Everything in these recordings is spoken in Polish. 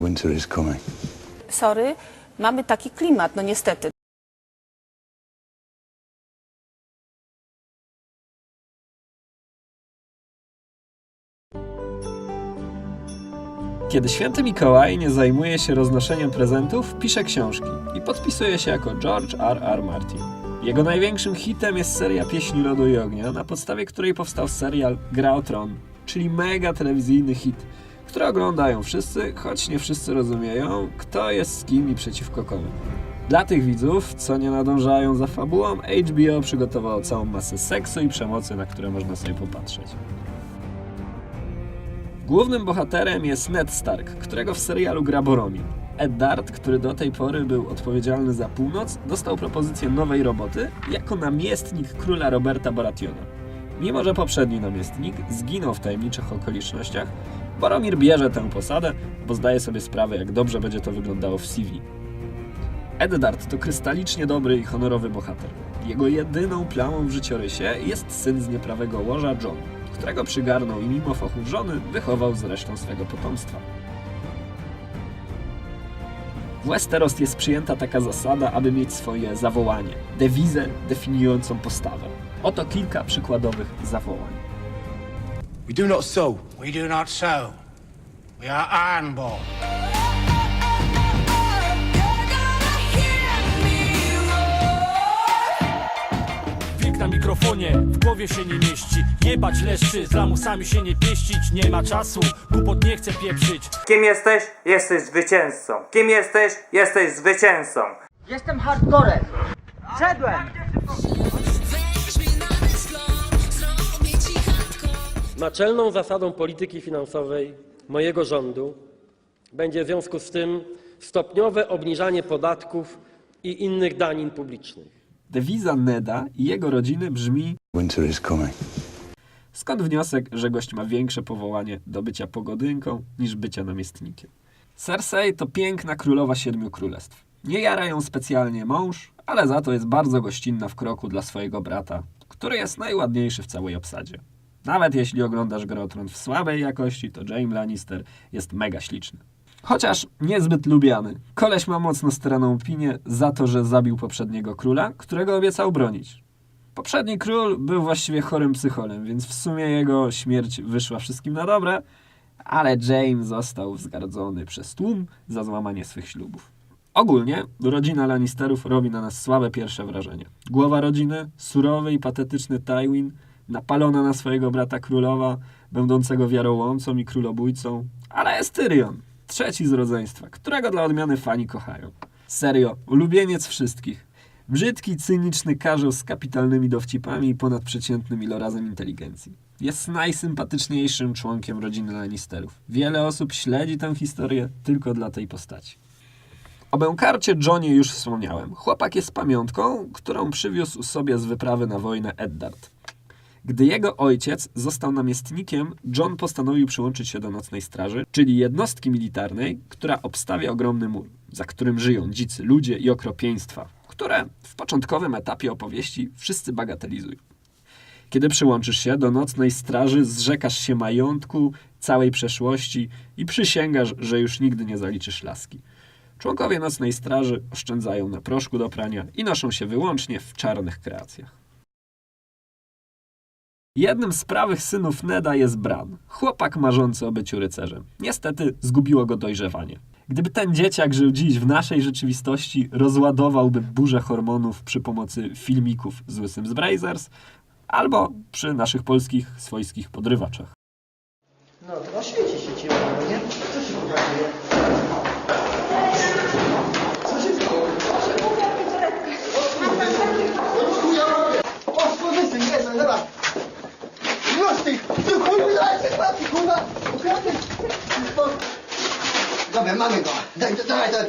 Winter is coming. Sorry, mamy taki klimat, no niestety. Kiedy święty Mikołaj nie zajmuje się roznoszeniem prezentów, pisze książki i podpisuje się jako George R. R. Martin. Jego największym hitem jest seria Pieśni Lodu i Ognia, na podstawie której powstał serial Gra o Tron, czyli mega telewizyjny hit, który oglądają wszyscy, choć nie wszyscy rozumieją, kto jest z kim i przeciwko komu. Dla tych widzów, co nie nadążają za fabułą, HBO przygotowało całą masę seksu i przemocy, na które można sobie popatrzeć. Głównym bohaterem jest Ned Stark, którego w serialu gra Boromir. Eddard, który do tej pory był odpowiedzialny za północ, dostał propozycję nowej roboty jako namiestnik króla Roberta Barationa. Mimo, że poprzedni namiestnik zginął w tajemniczych okolicznościach, Boromir bierze tę posadę, bo zdaje sobie sprawę, jak dobrze będzie to wyglądało w CV. Eddard to krystalicznie dobry i honorowy bohater. Jego jedyną plamą w życiorysie jest syn z nieprawego łoża John, którego przygarnął i mimo fachów żony wychował z resztą swego potomstwa. W Westeros jest przyjęta taka zasada, aby mieć swoje zawołanie, dewizę definiującą postawę. Oto kilka przykładowych zawołań. We do not sow. We do not sow. We are ironborn. Wilk na mikrofonie, w głowie się nie mieści Jebać leszczy, z lamusami się nie pieścić Nie ma czasu, głupot nie chcę pieprzyć Kim jesteś? Jesteś zwycięzcą. Kim jesteś? Jesteś zwycięzcą. Jestem hardcorem. Szedłem. Naczelną zasadą polityki finansowej mojego rządu będzie w związku z tym stopniowe obniżanie podatków i innych danin publicznych. Dewiza Neda i jego rodziny brzmi Winter is coming. Skąd wniosek, że gość ma większe powołanie do bycia pogodynką niż bycia namiestnikiem? Cersei to piękna królowa siedmiu królestw. Nie jara ją specjalnie mąż, ale za to jest bardzo gościnna w kroku dla swojego brata, który jest najładniejszy w całej obsadzie. Nawet jeśli oglądasz Grę o Tron w słabej jakości, to Jaime Lannister jest mega śliczny. Chociaż niezbyt lubiany. Koleś ma mocno straną opinię za to, że zabił poprzedniego króla, którego obiecał bronić. Poprzedni król był właściwie chorym psycholem, więc w sumie jego śmierć wyszła wszystkim na dobre, ale James został wzgardzony przez tłum za złamanie swych ślubów. Ogólnie rodzina Lannisterów robi na nas słabe pierwsze wrażenie. Głowa rodziny, surowy i patetyczny Tywin, napalona na swojego brata królowa, będącego wiarołomcą i królobójcą, ale jest Tyrion, trzeci z rodzeństwa, którego dla odmiany fani kochają. Serio, ulubieniec wszystkich. Brzydki, cyniczny karzeł z kapitalnymi dowcipami i ponadprzeciętnym ilorazem inteligencji. Jest najsympatyczniejszym członkiem rodziny Lannisterów. Wiele osób śledzi tę historię tylko dla tej postaci. O bękarcie Johnie już wspomniałem. Chłopak jest pamiątką, którą przywiózł sobie z wyprawy na wojnę Eddard. Gdy jego ojciec został namiestnikiem, John postanowił przyłączyć się do Nocnej Straży, czyli jednostki militarnej, która obstawia ogromny mur, za którym żyją dzicy ludzie i okropieństwa, które w początkowym etapie opowieści wszyscy bagatelizują. Kiedy przyłączysz się do Nocnej Straży, zrzekasz się majątku, całej przeszłości i przysięgasz, że już nigdy nie zaliczysz laski. Członkowie Nocnej Straży oszczędzają na proszku do prania i noszą się wyłącznie w czarnych kreacjach. Jednym z prawych synów Neda jest Bran, chłopak marzący o byciu rycerzem. Niestety zgubiło go dojrzewanie. Gdyby ten dzieciak żył dziś w naszej rzeczywistości, rozładowałby burzę hormonów przy pomocy filmików z Łysym z Brazers albo przy naszych polskich swojskich podrywaczach. No to świeci się cię, no nie? Co się pokazuje? Co się stało? Co ja robię? O, skurwysy, nie, no dobra. Już ty, ty kurwa, dajcie chłopaki, kurwa, ukradnij. Dobra, mamy go. Daj, daj, daj, daj.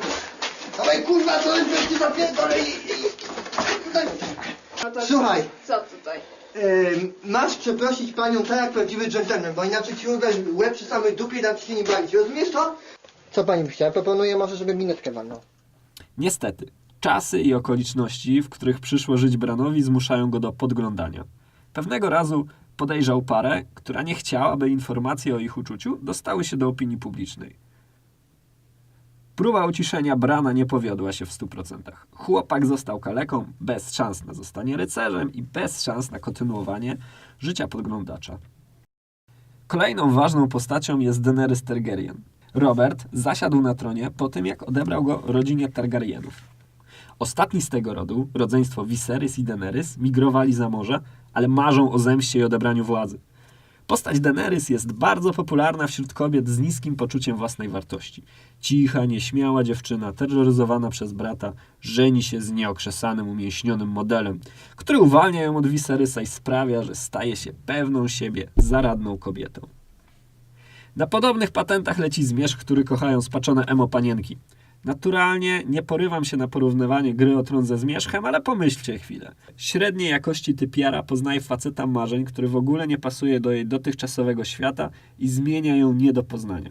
Dawaj, kurwa, to jest ty zapierdolę i... i- daj. Słuchaj. Co tutaj? Ym, masz przeprosić panią tak jak prawdziwy dżentelmen, bo inaczej ci urwę łeb przy samej dupie i dam ci się nie bawić. Rozumiesz to? Co pani by chciała? Proponuję może, żeby minutkę walnął. Niestety, czasy i okoliczności, w których przyszło żyć Branowi, zmuszają go do podglądania. Pewnego razu podejrzał parę, która nie chciała, aby informacje o ich uczuciu dostały się do opinii publicznej. Próba uciszenia Brana nie powiodła się w 100%. Chłopak został kaleką, bez szans na zostanie rycerzem i bez szans na kontynuowanie życia podglądacza. Kolejną ważną postacią jest Daenerys Targaryen. Robert zasiadł na tronie po tym, jak odebrał go rodzinie Targaryenów. Ostatni z tego rodu, rodzeństwo Viserys i Daenerys, migrowali za morze, ale marzą o zemście i odebraniu władzy. Postać Daenerys jest bardzo popularna wśród kobiet z niskim poczuciem własnej wartości. Cicha, nieśmiała dziewczyna, terroryzowana przez brata, żeni się z nieokrzesanym, umięśnionym modelem, który uwalnia ją od Viserysa i sprawia, że staje się pewną siebie, zaradną kobietą. Na podobnych patentach leci zmierzch, który kochają spaczone emo panienki. Naturalnie nie porywam się na porównywanie gry o tron ze zmierzchem, ale pomyślcie chwilę. Średniej jakości typiara poznaje faceta marzeń, który w ogóle nie pasuje do jej dotychczasowego świata i zmienia ją nie do poznania.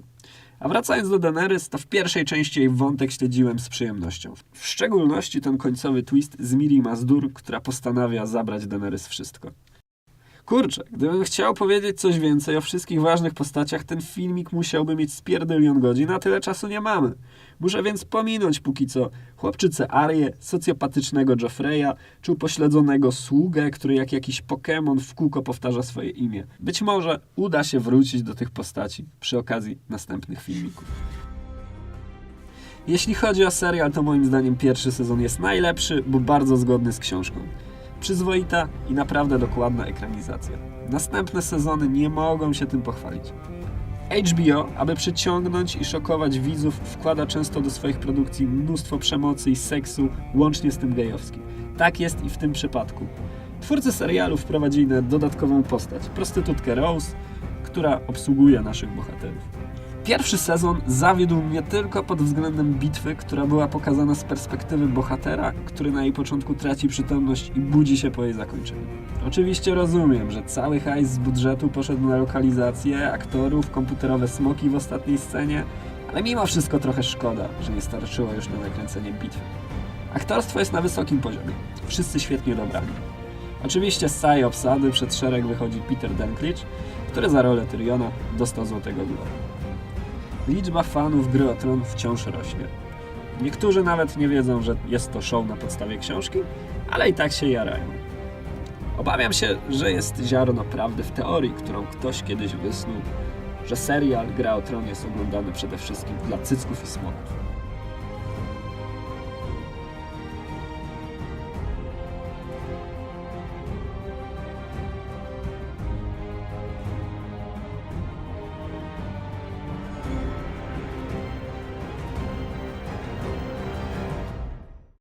A wracając do Daenerys, to w pierwszej części jej wątek śledziłem z przyjemnością. W szczególności ten końcowy twist z Miri Mazdur, która postanawia zabrać Daenerys wszystko. Kurczę, gdybym chciał powiedzieć coś więcej o wszystkich ważnych postaciach, ten filmik musiałby mieć spierdylion godzin, a tyle czasu nie mamy. Muszę więc pominąć póki co chłopczycę Arię, socjopatycznego Joffreya, czy upośledzonego sługę, który jak jakiś Pokémon w kółko powtarza swoje imię. Być może uda się wrócić do tych postaci przy okazji następnych filmików. Jeśli chodzi o serial, to moim zdaniem pierwszy sezon jest najlepszy, bo bardzo zgodny z książką. Przyzwoita i naprawdę dokładna ekranizacja. Następne sezony nie mogą się tym pochwalić. HBO, aby przyciągnąć i szokować widzów, wkłada często do swoich produkcji mnóstwo przemocy i seksu, łącznie z tym gejowskim. Tak jest i w tym przypadku. Twórcy serialu wprowadzili na dodatkową postać, prostytutkę Rose, która obsługuje naszych bohaterów. Pierwszy sezon zawiódł mnie tylko pod względem bitwy, która była pokazana z perspektywy bohatera, który na jej początku traci przytomność i budzi się po jej zakończeniu. Oczywiście rozumiem, że cały hajs z budżetu poszedł na lokalizację, aktorów, komputerowe smoki w ostatniej scenie, ale mimo wszystko trochę szkoda, że nie starczyło już na nakręcenie bitwy. Aktorstwo jest na wysokim poziomie. Wszyscy świetnie dobrani. Oczywiście z całej obsady przed szereg wychodzi Peter Dinklage, który za rolę Tyriona dostał Złotego Globa. Liczba fanów gry o tron wciąż rośnie. Niektórzy nawet nie wiedzą, że jest to show na podstawie książki, ale i tak się jarają. Obawiam się, że jest ziarno prawdy w teorii, którą ktoś kiedyś wysnuł, że serial Gra o Tron jest oglądany przede wszystkim dla cycków i smoków.